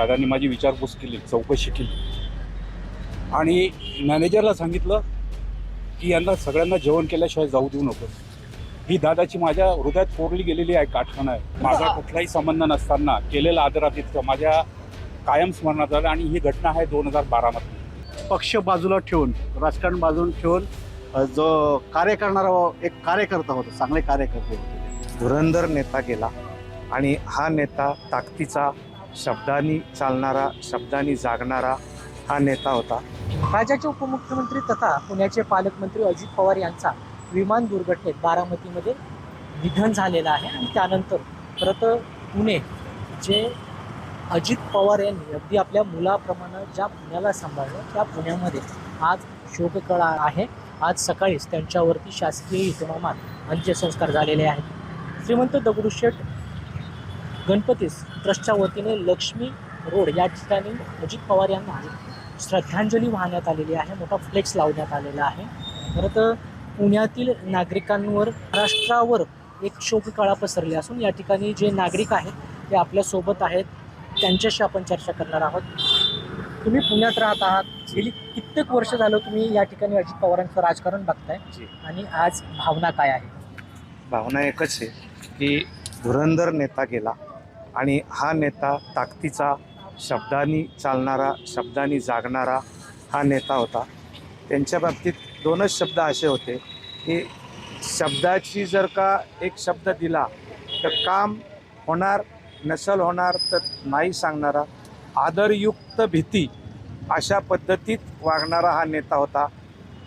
दादांनी माझी विचारपूस केली चौकशी केली. आणि मॅनेजरला सांगितलं की यांना सगळ्यांना जेवण केल्याशिवाय जाऊ देऊ नको. ही दादाची माझ्या हृदयात कोरली गेलेली आहे आठवण आहे. माझा कुठलाही संबंध नसताना केलेलं आदरातिथ्य माझ्या कायम स्मरणात झालं आणि ही घटना आहे दोन हजार बारामध्ये. पक्ष बाजूला ठेवून राजकारण बाजूला ठेवून अ, जो कार्य करणारा हो, एक कार्यकर्ता होता चांगले कार्यकर्ते होते. धुरंधर नेता गेला आणि हा नेता ताकदीचा शब्दांनी चालणारा शब्दांनी जागणारा हा नेता होता. राज्याचे उपमुख्यमंत्री तथा पुण्याचे पालकमंत्री अजित पवार यांचा विमान दुर्घटनेत बारामतीमध्ये निधन झालेलं आहे आणि त्यानंतर परत पुणे जे अजित पवार यांनी अगदी आपल्या मुलाप्रमाणे ज्या पुण्याला सांभाळलं त्या पुण्यामध्ये आज शोककळा आहे. आज सकाळीच त्यांच्यावरती शासकीय इतमामात अंत्यसंस्कार झालेले आहेत. श्रीमंत दगडूशेठ गणपतीस ट्रस्टच्या वतीने लक्ष्मी रोड या ठिकाणी अजित पवार यांना श्रद्धांजली वाहण्यात आलेली आहे. मोठा फ्लेक्स लावण्यात आलेला आहे. खरं तर पुण्यातील नागरिकांवर महाराष्ट्रावर एक शोककळा पसरली असून या ठिकाणी जे नागरिक आहेत ते आपल्यासोबत आहेत. त्यांच्याशी आपण चर्चा करणार आहोत. तुम्ही पुण्यात राहत आहात. गेली कित्येक वर्ष झालं तुम्ही या ठिकाणी अजित पवारांचं राजकारण बघताय. जी. आणि आज भावना काय आहे? भावना एकच आहे की धुरंधर नेता गेला. आणि हा नेता ताकदीचा शब्दांनी चालणारा शब्दांनी जागणारा हा नेता होता. त्यांच्या बाबतीत दोनच शब्द असे होते की शब्दाची जर का एक शब्द दिला तर काम होणार नसल होणार तर नाही सांगणारा आदरयुक्त भीती अशा पद्धतीत वागणारा हा नेता होता.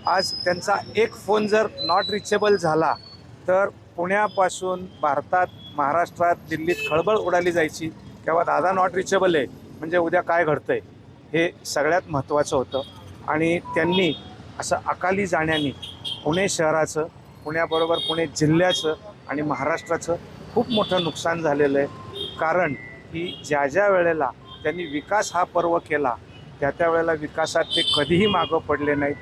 आज त्यांचा एक फोन जर नॉट रिचेबल झाला तर पुण्यापासून भारतात महाराष्ट्रात दिल्लीत खळबळ उडाली जायची तेव्हा दादा नॉट रिचेबल आहे. म्हणजे उद्या काय घडतंय? हे सगळ्यात महत्त्वाचं होतं. आणि त्यांनी असं अकाली जाण्याने पुणे शहराचं पुण्याबरोबर पुणे जिल्ह्याचं आणि महाराष्ट्राचं खूप मोठं नुकसान झालेलं आहे. कारण की ज्या ज्या वेळेला त्यांनी विकास हा पर्व केला त्या त्या वेळेला विकासात ते कधीही मागं पडले नाहीत.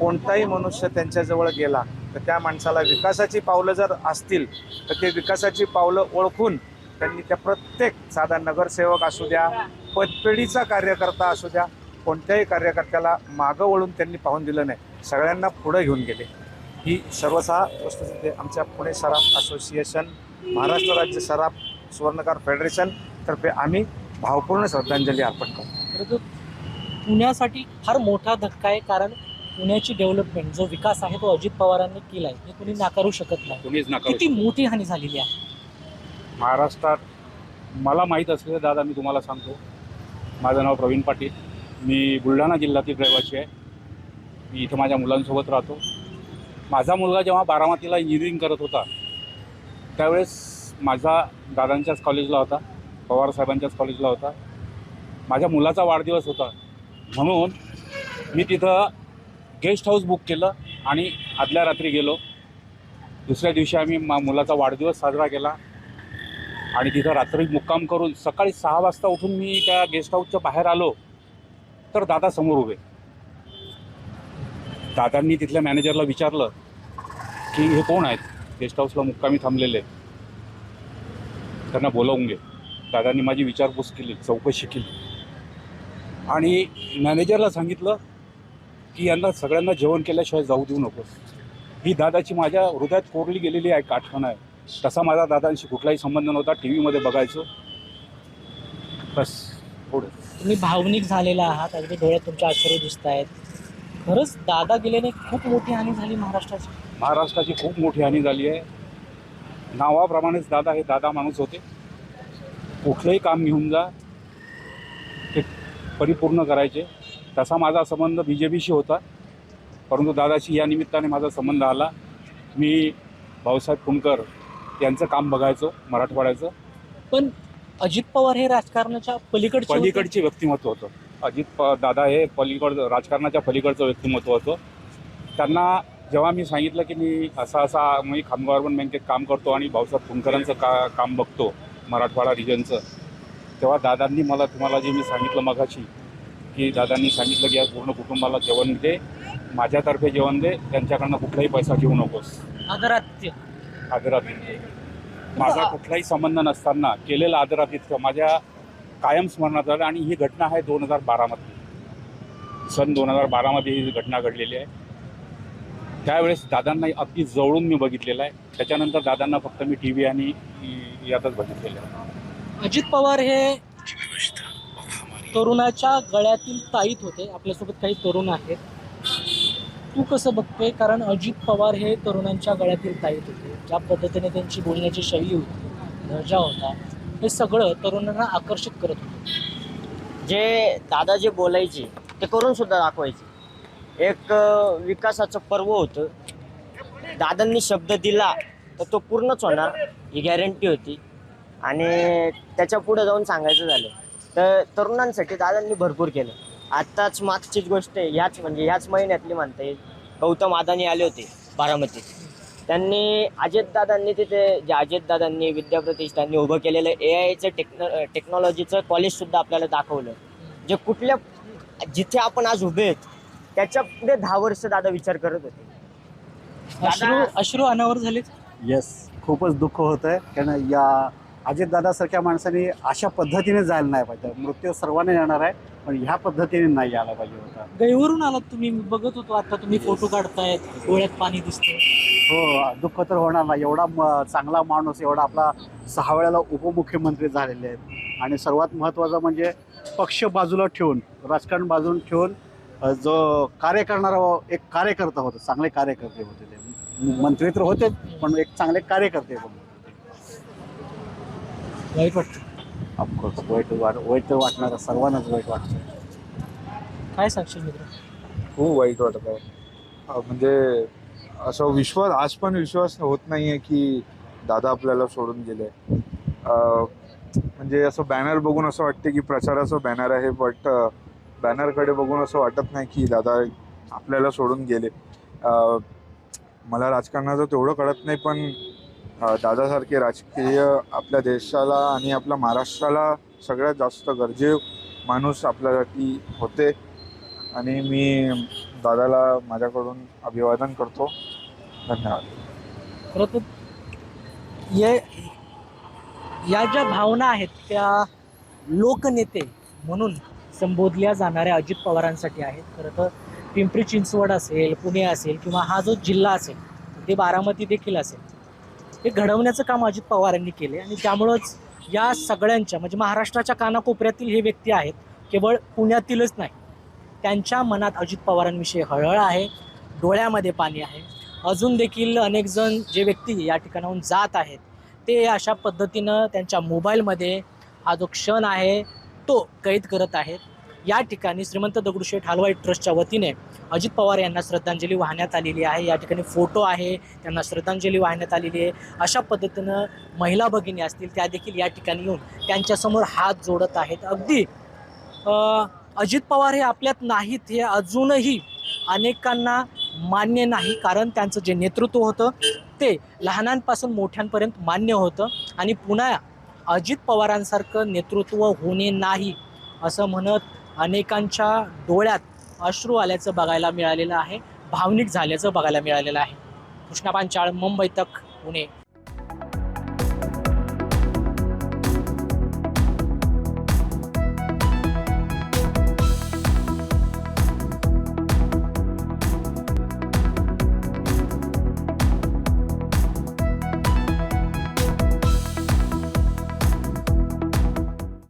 कोणताही मनुष्य त्यांच्याजवळ गेला तर त्या माणसाला विकासाची पावलं जर असतील तर ते विकासाची पावलं ओळखून त्यांनी त्या प्रत्येक साधा नगरसेवक असू द्या पतपेढीचा कार्यकर्ता असू द्या कोणत्याही कार्यकर्त्याला मागं वळून त्यांनी पाहून दिलं नाही. सगळ्यांना पुढं घेऊन गेले. ही सर्वसा वस्तुस्थिती आमच्या पुणे सराफ असोसिएशन महाराष्ट्र राज्य सराफ सुवर्णकार फेडरेशन तर्फे आम्ही भावपूर्ण श्रद्धांजली अर्पण करतो. पुण्यासाठी फार मोठा धक्का आहे. कारण पुण्याची डेव्हलपमेंट जो विकास आहे तो अजित पवारांनी केला आहे हे कुणी नाकारू शकत नाही. कोणीच किती मोठी हानी झालेली आहे? महाराष्ट्रात मला माहीत असलेलं दादा मी तुम्हाला सांगतो. माझं नाव प्रवीण पाटील. मी बुलढाणा जिल्ह्यातील रहिवासी आहे. मी इथं माझ्या मुलांसोबत राहतो. माझा मुलगा जेव्हा बारामतीला इंजिनिअरिंग करत होता त्यावेळेस माझा दादांच्याच कॉलेजला होता पवार साहेबांच्याच कॉलेजला होता. माझ्या मुलाचा वाढदिवस होता. म्हणून मी तिथं गेस्ट हाऊस बुक केलं आणि आदल्या रात्री गेलो. दुसऱ्या दिवशी आम्ही मा मुलाचा वाढदिवस साजरा केला. आणि तिथं रात्री मुक्काम करून सकाळी सहा वाजता उठून मी त्या गेस्ट हाऊसच्या बाहेर आलो तर दादा समोर उभे. दादांनी तिथल्या मॅनेजरला विचारलं की हे कोण आहेत? गेस्ट हाऊसला मुक्कामी थांबलेले त्यांना बोलावून घे. दादांनी माझी विचारपूस केली चौकशी केली. आणि मॅनेजरला सांगितलं की यांना सगळ्यांना जेवण केल्याशिवाय जाऊ देऊ नको ही दादाची माझ्या हृदयात कोरली गेलेली आहे आठवण आहे. तसा माझा दादांशी कुठलाही संबंध नव्हता टी व्हीमध्ये बघायचो. बस पुढे. तुम्ही भावनिक झालेला आहात अगदी डोळ्यात तुमच्या अश्रू दिसत आहेत खरंच दादा गेल्याने खूप मोठी हानी झाली महाराष्ट्राची. महाराष्ट्राची खूप मोठी हानी झाली आहे. नावाप्रमाणेच दादा हे दादा माणूस होते. कुठलंही काम घेऊन जा ते परिपूर्ण करायचे. तसा माझा संबंध बी जे पीशी होता. परंतु दादाशी या निमित्ताने माझा संबंध आला. मी भाऊसाहेब कुंकर यांचं काम बघायचो मराठवाड्याचं. पण अजित पवार हे राजकारणाच्या पलीकडचे होते. पलीकडचे व्यक्तिमत्व होतं. अजित प दादा हे पलीकड राजकारणाच्या पलीकडचं व्यक्तिमत्व होतं. त्यांना जेव्हा मी सांगितलं की मी असा असा मी खामगाव अर्बन बँकेत काम करतो आणि भाऊसाहेब कुंकरांचं का काम बघतो मराठवाडा रिजनचं तेव्हा दादांनी मला तुम्हाला जे मी सांगितलं मगाशी की दादांनी सांगितलं की या पूर्ण कुटुंबाला जेवण दे. माझ्यातर्फे जेवण दे. त्यांच्याकडनं कुठलाही पैसा घेऊ नकोस. आदरातिथ्य. आदरातिथ्य. माझा कुठलाही संबंध नसताना केलेलं आदरातिथ्य माझ्या कायम स्मरणात राहिलं आणि ही घटना आहे दोन हजार बारामधली सन दोन हजार बारामध्ये ही घटना घडलेली आहे. त्यावेळेस दादांना अगदी जवळून मी बघितलेलं आहे. त्याच्यानंतर दादांना फक्त मी टी व्ही आणि यातच बघितलेलं आहे. अजित पवार हे तरुणाच्या गळ्यातील ताईत होते. आपल्यासोबत काही तरुण आहेत. तू कसं बघतोय? कारण अजित पवार हे तरुणांच्या गळ्यातील ताईत होते. ज्या पद्धतीने त्यांची बोलण्याची शैली होती दर्जा होता हे सगळं तरुणांना आकर्षित करत होतं. जे दादा जे बोलायचे ते करून सुद्धा दाखवायचे. एक विकासाचं पर्व होतं. दादांनी शब्द दिला तर तो पूर्णच होणार ही गॅरंटी होती. आणि त्याच्या पुढे जाऊन सांगायचं झालं तर तरुणांसाठी दादांनी भरपूर केलं. आत्ताच मागचीच गोष्ट आहे ह्याच म्हणजे ह्याच महिन्यातली म्हणता. येईल गौतम अदानी आले होते बारामतीत त्यांनी अजितदादांनी तिथे जे अजितदादांनी विद्याप्रतिष्ठाननी उभं केलेलं ए आयचं टेक्नो टेक्नॉलॉजीचं कॉलेजसुद्धा आपल्याला दाखवलं. जे कुठल्या जिथे आपण आज उभे आहेत त्याच्या पुढे दहा वर्ष दादा विचार करत होते. अश्रू अश्रू अनावर झाले येस खूपच दुःख होत आहे कारण या अजितदादासारख्या माणसाने अशा पद्धतीने जायला नाही पाहिजे. मृत्यू सर्वांना येणार आहे पण ह्या पद्धतीने नाही यायला पाहिजे होता. गैवरून आलात तुम्ही मी बघत होतो आता तुम्ही फोटो काढतायत डोळ्यात पाणी दिसतंय. हो दुःख तर होणार नाही. एवढा म- चांगला माणूस एवढा आपला सहा वेळेला उपमुख्यमंत्री झालेले आहेत. आणि सर्वात महत्त्वाचं म्हणजे पक्ष बाजूला ठेवून राजकारण बाजूला ठेवून अ, जो कार्य करणारा एक कार्यकर्ता होता चांगले कार्यकर्ते होते ते. मंत्री तर होते पण एक चांगले कार्यकर्ते पण वाईट वाटतं. ऑफकोर्स वाईट वाट वाईट तर वाटणार सर्वांनाच वाईट वाटतं. काय सांगशील मित्र? खूप वाईट वाटत. आहे अं, म्हणजे असं विश्वास आज पण विश्वास होत नाही आहे की दादा आपल्याला सोडून गेले. अं, म्हणजे असं बॅनर बघून असं वाटते की प्रचाराचं बॅनर आहे बट बॅनरकडे बघून असं वाटत नाही की दादा आपल्याला सोडून गेले. अं, मला राजकारणाचं तेवढं कळत नाही पण दादासारखे राजकीय आपल्या देशाला आणि आपल्या महाराष्ट्राला सगळ्यात जास्त गरजे माणूस आपल्यासाठी होते. आणि मी दादाला माझ्याकडून अभिवादन करतो. धन्यवाद. परंतु ये या या ज्या भावना आहेत त्या लोकनेते म्हणून संबोधल्या जाणाऱ्या अजित पवारांसाठी आहेत. खरं तर पिंपरी चिंचवड असेल पुणे असेल किंवा हा जो जिल्हा असेल ते बारामती देखील असेल. हे घडवण्याचं काम अजित पवारांनी केले आणि त्यामुळंच या सगळ्यांच्या म्हणजे महाराष्ट्राच्या कानाकोपऱ्यातील हे व्यक्ती आहेत केवळ पुण्यातीलच नाही त्यांच्या मनात अजित पवारांविषयी हळहळ आहे डोळ्यामध्ये पाणी आहे. अजून देखील अनेक जण जे व्यक्ती या ठिकाणाहून जात आहेत ते अशा पद्धतीनं त्यांच्या मोबाईलमध्ये हा जो क्षण आहे तो कैद करत आहेत. या ठिकाणी श्रीमंत दगडूशेठ हलवाई ट्रस्टच्या वतीने अजित पवार यांना श्रद्धांजली वाहण्यात आलेली आहे. या ठिकाणी फोटो आहे. त्यांना श्रद्धांजली वाहण्यात आलेली आहे. अशा पद्धतीनं महिला भगिनी असतील त्या देखील या ठिकाणी येऊन त्यांच्यासमोर हात जोडत आहेत. अगदी अजित पवार हे आपल्यात नाहीत हे अजूनही अनेकांना मान्य नाही. कारण त्यांचं जे नेतृत्व होतं ते लहानांपासून मोठ्यांपर्यंत मान्य होतं आणि पुन्हा अजित पवारांसारखं नेतृत्व होणे नाही असं म्हणत अनेकांच्या डोळ्यात अश्रू आल्याचं बघायला मिळालेलं आहे भावनिक झाल्याचं बघायला मिळालेलं आहे. कृष्णा पांचाळ मुंबई तक पुणे.